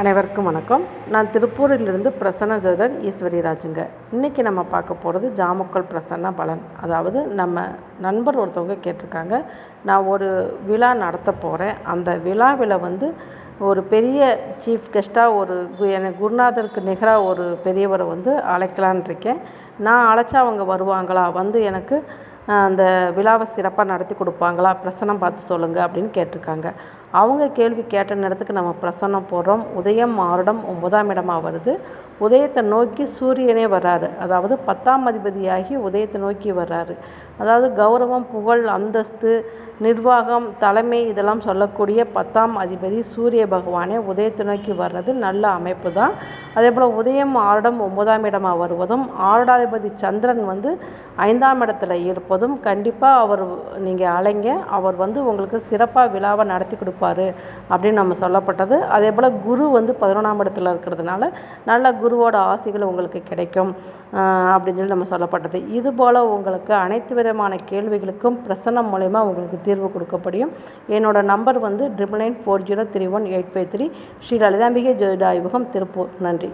அனைவருக்கும் வணக்கம். நான் திருப்பூரிலிருந்து பிரசன்ன ஜோதர் ஈஸ்வரி ராஜுங்க. இன்றைக்கி நம்ம பார்க்க போகிறது ஜாமக்கல் பிரசன்ன பலன். அதாவது நம்ம நண்பர் ஒருத்தவங்க கேட்டிருக்காங்க நான் ஒரு விழா நடத்த போகிறேன் அந்த விழாவில் வந்து ஒரு பெரிய சீஃப் கெஸ்ட்டாக ஒரு கு- எனக்கு குருநாதருக்கு நிகராக ஒரு பெரியவரை வந்து அழைக்கலான் இருக்கேன். நான் அழைச்சா அவங்க வருவாங்களா? வந்து எனக்கு அந்த விழாவை சிறப்பாக நடத்தி கொடுப்பாங்களா? பிரசனம் பார்த்து சொல்லுங்கள் அப்படின்னு கேட்டிருக்காங்க. அவங்க கேள்வி கேட்ட நேரத்துக்கு நம்ம பிரசன்னம் போடுறோம். உதயம் மாறுடம் ஒன்பதாம் இடமாக வருது. உதயத்தை நோக்கி சூரியனே வர்றாரு. அதாவது பத்தாம் அதிபதியாகி உதயத்தை நோக்கி வர்றாரு. அதாவது கௌரவம் புகழ் அந்தஸ்து நிர்வாகம் தலைமை இதெல்லாம் சொல்லக்கூடிய பத்தாம் அதிபதி சூரிய பகவானே உதயத்தை நோக்கி வர்றது நல்ல அமைப்பு தான். அதே போல் உதயம் ஆருடம் ஒன்பதாம் இடமாக வருவதும் ஆருடாதிபதி சந்திரன் வந்து ஐந்தாம் இடத்துல இருப்பதும் கண்டிப்பாக அவர் நீங்கள் அலைங்க. அவர் வந்து உங்களுக்கு சிறப்பாக விழாவை நடத்தி கொடுப்பார். அப்படின்னு நம்ம சொல்லப்பட்டது. அதே போல் குரு வந்து பதினொன்றாம் இடத்துல இருக்கிறதுனால நல்ல குருவோட ஆசைகள் உங்களுக்கு கிடைக்கும் அப்படின்னு சொல்லி நம்ம சொல்லப்பட்டது. இது போல் உங்களுக்கு அனைத்து விதமான கேள்விகளுக்கும் பிரசன்னம் மூலயமா உங்களுக்கு தீர்வு கொடுக்கப்படியும். என்னோட நம்பர் வந்து triple nine four zero three one eight five three Sri Lalithambigai ஜோதிட ஆய்வகம் திருப்பூர். நன்றி.